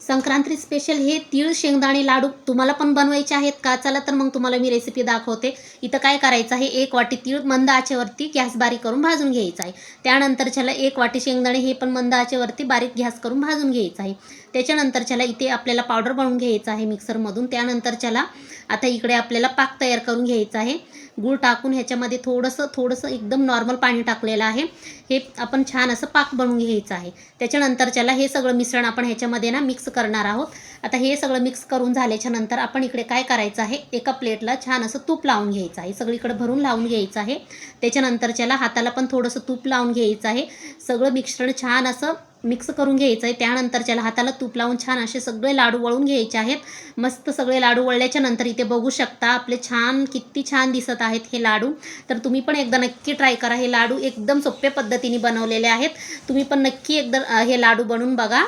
Sankranti special हे तीळ शेंगदाणे लाडू तुम्हाला पण बनवायचे आहेत का? चला तर मग तुम्हाला मी रेसिपी दाखवते. इथं काय करायचं आहे? एक वाटी तीळ मंद आचेवरती गॅस बारीक करून भाजून घ्यायचा आहे. त्यानंतरच्याला एक वाटी शेंगदाणे हे पण मंद आचेवरती बारीक गॅस करून भाजून घ्यायचं आहे. त्याच्यानंतर त्याच्यानंतरच्याला इथे आपल्याला पावडर बनवून घ्यायचं आहे मिक्सरमधून त्यानंतर त्यानंतरच्याला आता इकडे आपल्याला पाक तयार करून घ्यायचा आहे. गूळ टाकून ह्याच्यामध्ये थोडंसं थोडंसं एकदम नॉर्मल पाणी टाकलेलं आहे. हे आपण छान असं पाक बनवून घ्यायचं आहे. त्याच्यानंतरच्याला हे सगळं मिश्रण आपण ह्याच्यामध्ये ना मिक्स करणार आहोत. आता हे सगळं मिक्स करून झाल्याच्यानंतर आपण इकडे काय करायचं आहे? एका प्लेटला छान असं तूप लावून घ्यायचं आहे. सगळीकडे भरून लावून घ्यायचं आहे. त्याच्यानंतरच्याला हाताला पण थोडंसं तूप लावून घ्यायचं आहे. सगळं मिश्रण छान असं मिक्स करून घ्यायचं आहे त्यानंतरच्याला हाताला तूप लावून छान असे सगळे लाडू वळून घ्यायचे आहेत. मस्त सगळे लाडू वळल्याच्या नंतर इथे बघू शकता आपले छान किती छान दिसत आहेत हे लाडू. तर तुम्ही पण एकदा नक्की ट्राय करा. हे लाडू एकदम सोप्या पद्धतीने बनवलेले आहेत. तुम्ही पण नक्की एकदा हे लाडू बनवून बघा.